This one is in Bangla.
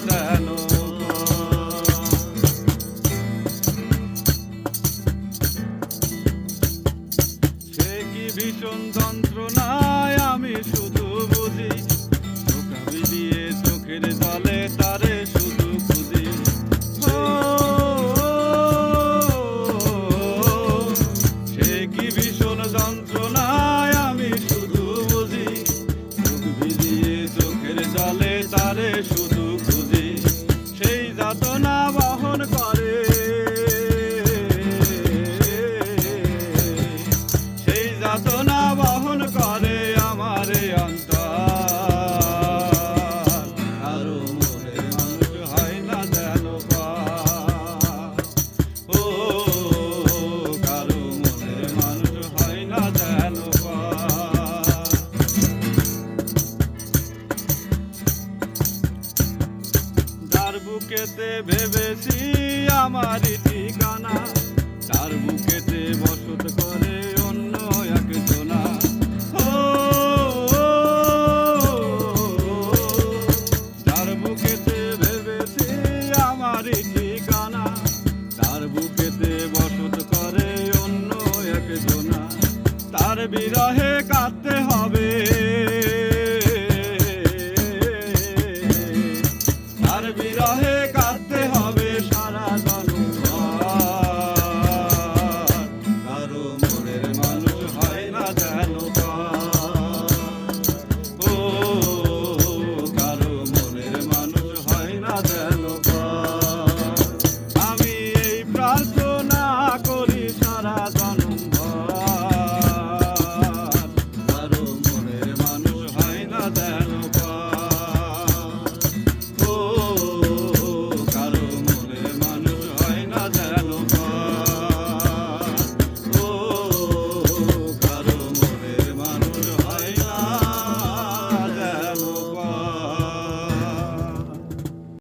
যেন সে কি ভীষণ যন্ত্রণায় বুকেতে ভেবেছি আমার ঠিকানা তার বুকেতে বসত করে অন্য এক জোনা তার বুকেতে ভেবেছি আমার ঠিকানা তার বুকেতে বসত করে অন্য এক জোনা তার বিরহে কাঁদতে হবে বিরহে